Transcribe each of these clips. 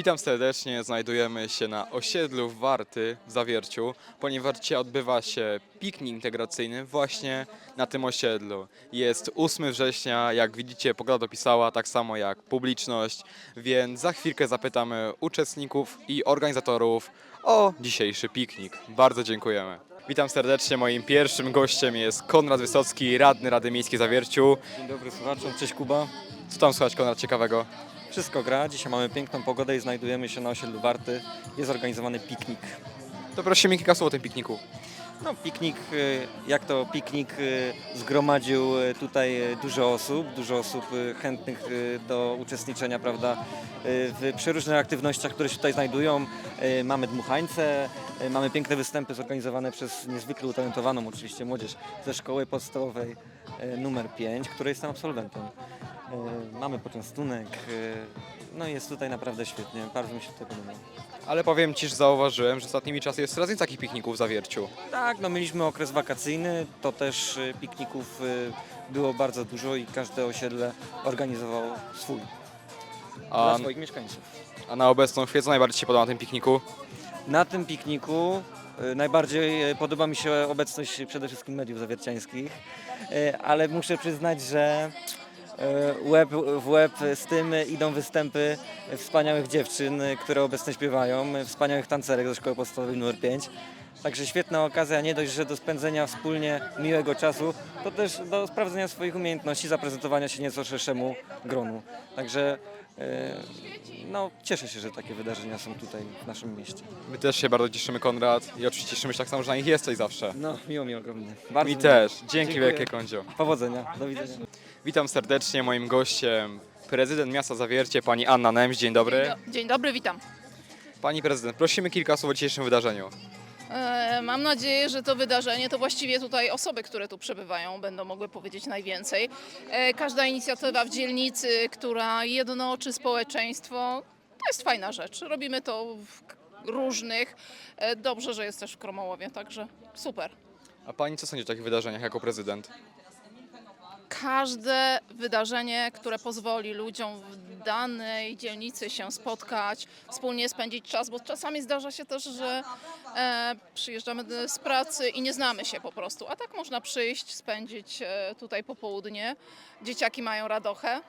Witam serdecznie, znajdujemy się na osiedlu Warty w Zawierciu, ponieważ dzisiaj odbywa się piknik integracyjny właśnie na tym osiedlu. Jest 8 września, jak widzicie pogoda dopisała, tak samo jak publiczność, więc za chwilkę zapytamy uczestników i organizatorów o dzisiejszy piknik. Bardzo dziękujemy. Witam serdecznie, moim pierwszym gościem jest Konrad Wysocki, radny Rady Miejskiej Zawierciu. Dzień dobry słuchaczom, cześć Kuba. Co tam słychać Konrad ciekawego? Wszystko gra, dzisiaj mamy piękną pogodę i znajdujemy się na osiedlu Warty. Jest zorganizowany piknik. To prosimy kilka słów o tym pikniku. No piknik, y, jak to piknik y, zgromadził y, tutaj dużo osób, dużo osób chętnych do uczestniczenia, prawda, w przeróżnych aktywnościach, które się tutaj znajdują. Mamy dmuchańce, mamy piękne występy zorganizowane przez niezwykle utalentowaną oczywiście młodzież ze szkoły podstawowej numer 5, której jestem absolwentem. Y, Mamy poczęstunek, y, no jest tutaj naprawdę świetnie, bardzo mi się to podoba. Ale powiem Ci, że zauważyłem, że ostatnimi czasy jest coraz więcej takich pikników w Zawierciu. Tak, no mieliśmy okres wakacyjny, to też y, pikników było bardzo dużo i każde osiedle organizował swój, A, dla swoich mieszkańców. a na obecną chwilę co najbardziej Ci się podoba na tym pikniku? Na tym pikniku najbardziej podoba mi się obecność przede wszystkim mediów zawierciańskich, ale muszę przyznać, że łeb w łeb z tym idą występy wspaniałych dziewczyn, które obecnie śpiewają, wspaniałych tancerek ze szkoły podstawowej nr 5. Także świetna okazja, nie dość, że do spędzenia wspólnie miłego czasu, to też do sprawdzenia swoich umiejętności, zaprezentowania się nieco szerszemu gronu. Także no, cieszę się, że takie wydarzenia są tutaj w naszym mieście. My też się bardzo cieszymy, Konrad, i oczywiście cieszymy się tak samo, że na nich jesteś zawsze. No, miło mi ogromnie. Bardzo Mi miło. też. Dzięki Dziękuję. wielkie, Kondzio. Powodzenia, do widzenia. Witam serdecznie, moim gościem prezydent miasta Zawiercie, pani Anna Nemś. Dzień dobry. Dzień, do, dzień dobry, witam. Pani prezydent, prosimy kilka słów o dzisiejszym wydarzeniu. E, mam nadzieję, że to wydarzenie to właściwie tutaj osoby, które tu przebywają, będą mogły powiedzieć najwięcej. E, każda inicjatywa w dzielnicy, która jednoczy społeczeństwo, to jest fajna rzecz. Robimy to w różnych. E, dobrze, że jest też w Kromołowie, także super. A pani co sądzi o takich wydarzeniach jako prezydent? każde wydarzenie, które pozwoli ludziom danej dzielnicy się spotkać, wspólnie spędzić czas, bo czasami zdarza się też, że e, przyjeżdżamy z pracy i nie znamy się po prostu, a tak można przyjść, spędzić e, tutaj popołudnie. Dzieciaki mają radochę.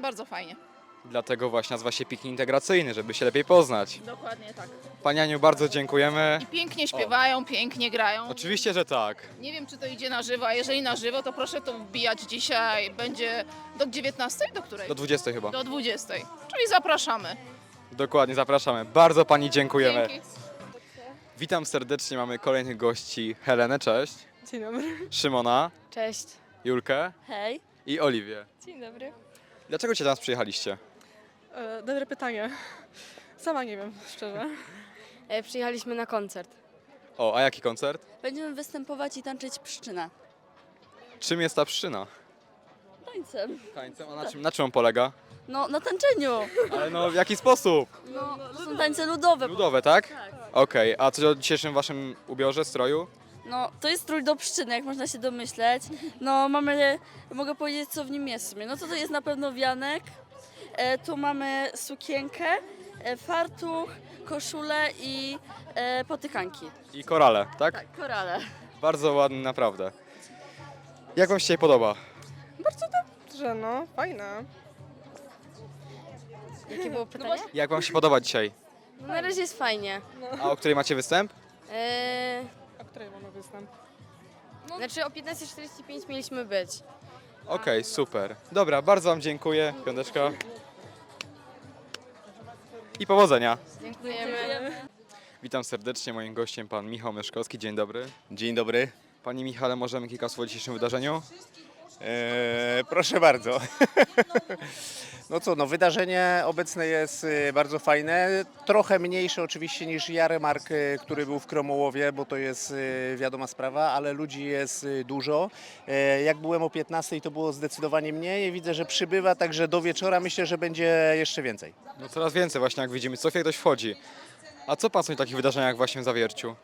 Bardzo fajnie. Dlatego właśnie nazywa się piknik integracyjny, żeby się lepiej poznać. Dokładnie tak. Pani Aniu, bardzo dziękujemy. I pięknie śpiewają, pięknie grają. Oczywiście, że tak. Nie wiem, czy to idzie na żywo, a jeżeli na żywo, to proszę to wbijać dzisiaj. Będzie do 19, do której? Do 20 chyba. Do 20. Czyli zapraszamy. Dokładnie, zapraszamy. Bardzo pani dziękujemy. Dzięki. Witam serdecznie, mamy kolejnych gości. Helenę, cześć. Dzień dobry. Szymona, Cześć. Julkę Hej. i Oliwię. Dzień dobry. Dlaczego cię do nas przyjechaliście? E, dobre pytanie. Sama nie wiem, szczerze. E, Przyjechaliśmy na koncert. O, a jaki koncert? Będziemy występować i tańczyć pszczynę. Czym jest ta przyczyna? Tańcem. Tańcem, a na czym, na czym on polega? No, na tańczeniu. Ale no, w jaki sposób? No, to są tańce ludowe. Ludowe, tak? Okej, a co o dzisiejszym waszym ubiorze, stroju? No, to jest strój do pszczyny, jak można się domyśleć. No, mamy, mogę powiedzieć, co w nim jest w sumie. No, to to jest na pewno wianek. E, tu mamy sukienkę, e, fartuch, koszulę i e, potykanki. I korale, tak? Tak, korale. Bardzo ładny, naprawdę. Jak wam się dzisiaj podoba? Że no, fajne. Jakie było pytanie? Jak wam się podoba dzisiaj? No, na razie jest fajnie. A o której macie występ? E, której mamy występ? znaczy o 15.45 mieliśmy być. Okej, super. Dobra, bardzo wam dziękuję. Piąteczka. I powodzenia. Dziękujemy. Witam serdecznie, moim gościem pan Michał Myszkowski. Dzień dobry. Dzień dobry. Panie Michale, możemy kilka słów o dzisiejszym wydarzeniu? Eee, proszę bardzo. No co, no wydarzenie obecne jest e, bardzo fajne. Trochę mniejsze oczywiście niż Jaremark, e, który był w Kromołowie, bo to jest e, wiadoma sprawa, ale ludzi jest dużo. E, Jak byłem o 15 to było zdecydowanie mniej. Widzę, że przybywa, także do wieczora myślę, że będzie jeszcze więcej. No coraz więcej właśnie, jak widzimy, co chwilę ktoś wchodzi. A co pan sądzi o takich wydarzeniach właśnie w Zawierciu?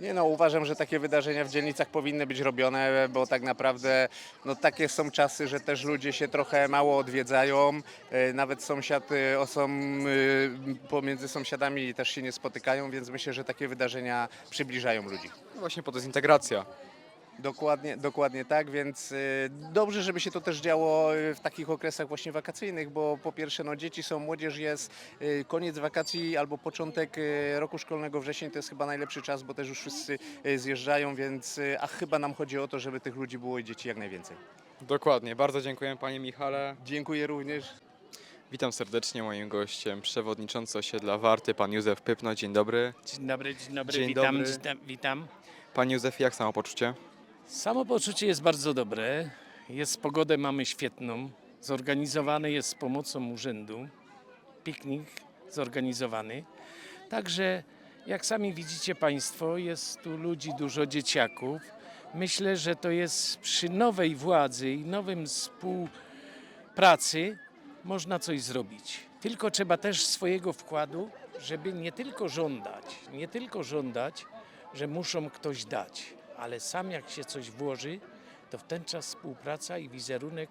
Nie no, uważam, że takie wydarzenia w dzielnicach powinny być robione, bo tak naprawdę no, takie są czasy, że też ludzie się trochę mało odwiedzają. E, Nawet sąsiad, e, osom, e, pomiędzy sąsiadami też się nie spotykają, więc myślę, że takie wydarzenia przybliżają ludzi. No Właśnie po to jest integracja. Dokładnie, dokładnie tak, więc y, dobrze, żeby się to też działo y, w takich okresach właśnie wakacyjnych, bo po pierwsze no, dzieci są, młodzież jest, y, koniec wakacji albo początek roku szkolnego wrzesień to jest chyba najlepszy czas, bo też już wszyscy zjeżdżają, więc a chyba nam chodzi o to, żeby tych ludzi było i dzieci jak najwięcej. Dokładnie. Bardzo dziękuję panie Michale. Dziękuję również. Witam serdecznie moim gościem, przewodniczący osiedla Warty, pan Józef Pypno. Dzień dobry. Dzień dobry, dzień dobry, Dzień witam, dobry. Witam. Panie Józefie, jak samopoczucie? Samopoczucie jest bardzo dobre. Jest pogodę mamy świetną. Zorganizowany jest z pomocą urzędu. Piknik zorganizowany. Także jak sami widzicie Państwo, jest tu ludzi dużo, dzieciaków. Myślę, że to jest przy nowej władzy i nowym współpracy można coś zrobić. Tylko trzeba też swojego wkładu, żeby nie tylko żądać, nie tylko żądać, że muszą ktoś dać, ale sam jak się coś włoży, to w ten czas współpraca i wizerunek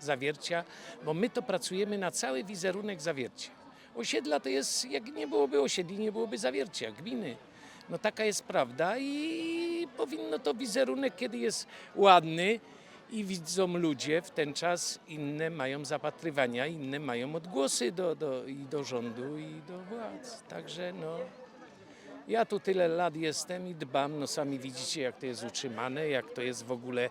zawiercia, bo my to pracujemy na cały wizerunek zawiercia. Osiedla to jest, jak nie byłoby osiedli, nie byłoby zawiercia, gminy. No taka jest prawda i powinno to wizerunek, kiedy jest ładny i widzą ludzie w ten czas, inne mają zapatrywania, inne mają odgłosy do, do, i do rządu i do władz. Także no, ja tu tyle lat jestem i dbam, no sami widzicie jak to jest utrzymane, jak to jest w ogóle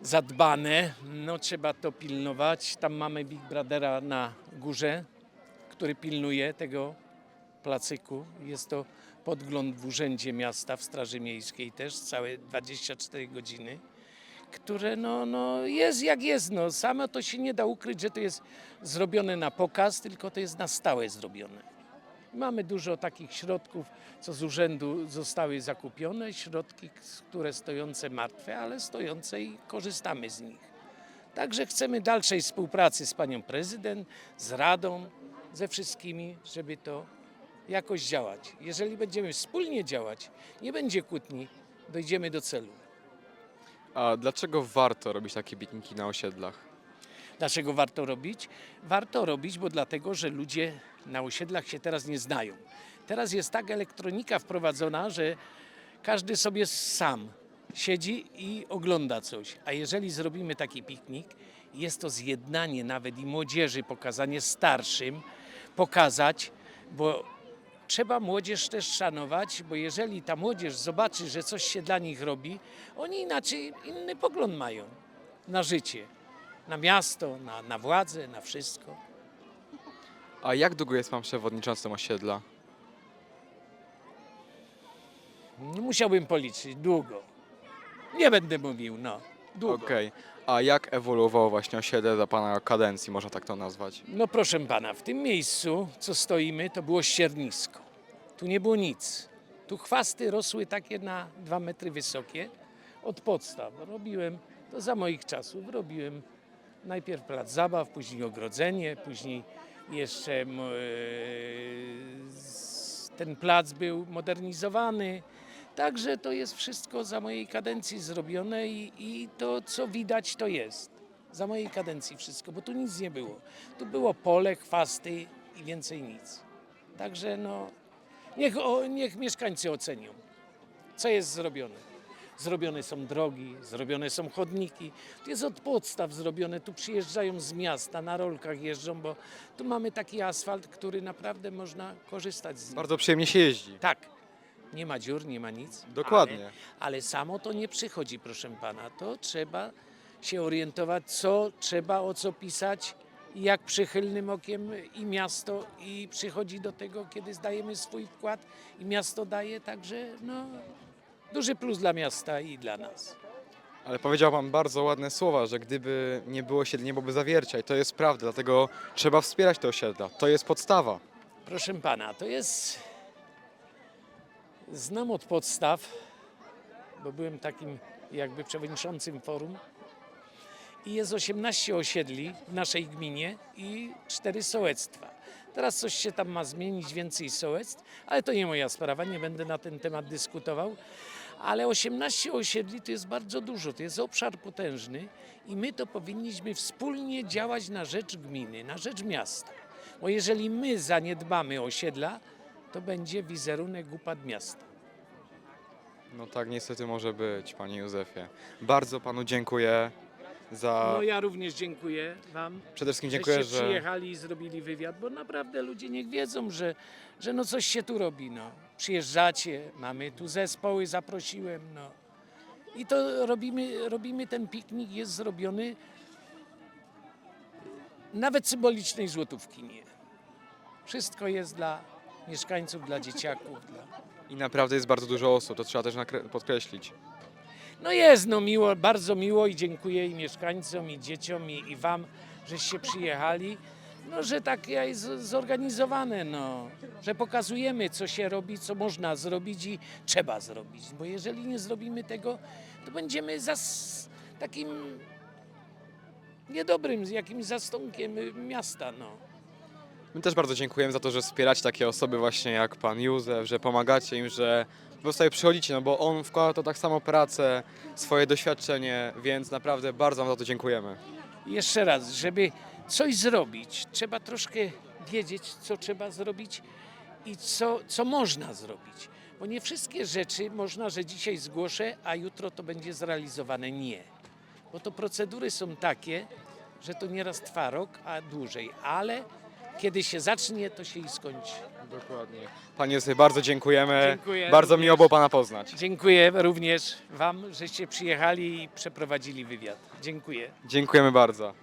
zadbane. No trzeba to pilnować. Tam mamy Big Brothera na górze, który pilnuje tego placyku. Jest to podgląd w urzędzie miasta, w Straży Miejskiej też, całe 24 godziny, które no, no jest jak jest. No. Samo to się nie da ukryć, że to jest zrobione na pokaz, tylko to jest na stałe zrobione. Mamy dużo takich środków, co z urzędu zostały zakupione, środki, które stojące martwe, ale stojące i korzystamy z nich. Także chcemy dalszej współpracy z panią prezydent, z radą, ze wszystkimi, żeby to jakoś działać. Jeżeli będziemy wspólnie działać, nie będzie kłótni, dojdziemy do celu. A dlaczego warto robić takie pikniki na osiedlach? Dlaczego warto robić? Warto robić, bo dlatego, że ludzie na osiedlach się teraz nie znają. Teraz jest tak elektronika wprowadzona, że każdy sobie sam siedzi i ogląda coś. A jeżeli zrobimy taki piknik, jest to zjednanie nawet i młodzieży, pokazanie starszym, pokazać, bo trzeba młodzież też szanować, bo jeżeli ta młodzież zobaczy, że coś się dla nich robi, oni inaczej inny pogląd mają na życie na miasto, na, na władzę, na wszystko. A jak długo jest pan przewodniczącym osiedla? Nie musiałbym policzyć, długo. Nie będę mówił, no. Długo. Okej. A jak ewoluowało właśnie osiedle za pana kadencji, można tak to nazwać? No proszę pana, w tym miejscu, co stoimy, to było ściernisko. Tu nie było nic. Tu chwasty rosły takie na dwa metry wysokie od podstaw. Robiłem, to za moich czasów, robiłem najpierw plac zabaw, później ogrodzenie, później jeszcze e, ten plac był modernizowany. Także to jest wszystko za mojej kadencji zrobione i, i to, co widać, to jest. Za mojej kadencji wszystko, bo tu nic nie było. Tu było pole, chwasty i więcej nic. Także no, niech, o, niech mieszkańcy ocenią, co jest zrobione. Zrobione są drogi, zrobione są chodniki. To jest od podstaw zrobione. Tu przyjeżdżają z miasta, na rolkach jeżdżą, bo tu mamy taki asfalt, który naprawdę można korzystać z. Bardzo przyjemnie się jeździ. Tak. Nie ma dziur, nie ma nic. Dokładnie. Ale, ale samo to nie przychodzi, proszę pana. To trzeba się orientować, co trzeba, o co pisać, i jak przychylnym okiem i miasto i przychodzi do tego, kiedy zdajemy swój wkład i miasto daje, także no, duży plus dla miasta i dla nas. Ale powiedział pan bardzo ładne słowa, że gdyby nie było osiedli, nie byłoby zawiercia i to jest prawda, dlatego trzeba wspierać te osiedla. To jest podstawa. Proszę pana, to jest. Znam od podstaw, bo byłem takim jakby przewodniczącym forum i jest 18 osiedli w naszej gminie i 4 sołectwa. Teraz coś się tam ma zmienić, więcej sołectw, ale to nie moja sprawa, nie będę na ten temat dyskutował. Ale 18 osiedli to jest bardzo dużo, to jest obszar potężny i my to powinniśmy wspólnie działać na rzecz gminy, na rzecz miasta. Bo jeżeli my zaniedbamy osiedla, to będzie wizerunek upadł miasta. No tak niestety może być, panie Józefie. Bardzo panu dziękuję za... No ja również dziękuję Wam. Przede wszystkim dziękuję, że... przyjechali i zrobili wywiad, bo naprawdę ludzie niech wiedzą, że, że no coś się tu robi. No. Przyjeżdżacie, mamy tu zespoły, zaprosiłem. No. I to robimy, robimy ten piknik, jest zrobiony nawet symbolicznej złotówki nie. Wszystko jest dla mieszkańców, dla dzieciaków. Dla... I naprawdę jest bardzo dużo osób, to trzeba też nakre- podkreślić. No jest, no miło, bardzo miło i dziękuję i mieszkańcom, i dzieciom, i, i wam, żeście przyjechali. No, że tak jest zorganizowane, no, że pokazujemy, co się robi, co można zrobić i trzeba zrobić. Bo jeżeli nie zrobimy tego, to będziemy za takim niedobrym, jakimś zastonkiem y, miasta, no. My też bardzo dziękujemy za to, że wspieracie takie osoby właśnie jak pan Józef, że pomagacie im, że po prostu przychodzicie, no bo on wkłada to tak samo pracę, swoje doświadczenie, więc naprawdę bardzo wam za to dziękujemy. Jeszcze raz, żeby coś zrobić, trzeba troszkę wiedzieć, co trzeba zrobić i co, co można zrobić. Bo nie wszystkie rzeczy można, że dzisiaj zgłoszę, a jutro to będzie zrealizowane. Nie. Bo to procedury są takie, że to nieraz trwa rok, a dłużej. Ale kiedy się zacznie, to się i skończy. Dokładnie. Panie Józefie, bardzo dziękujemy. Dziękuję bardzo również. miło było pana poznać. Dziękuję również Wam, żeście przyjechali i przeprowadzili wywiad. Dziękuję. Dziękujemy bardzo.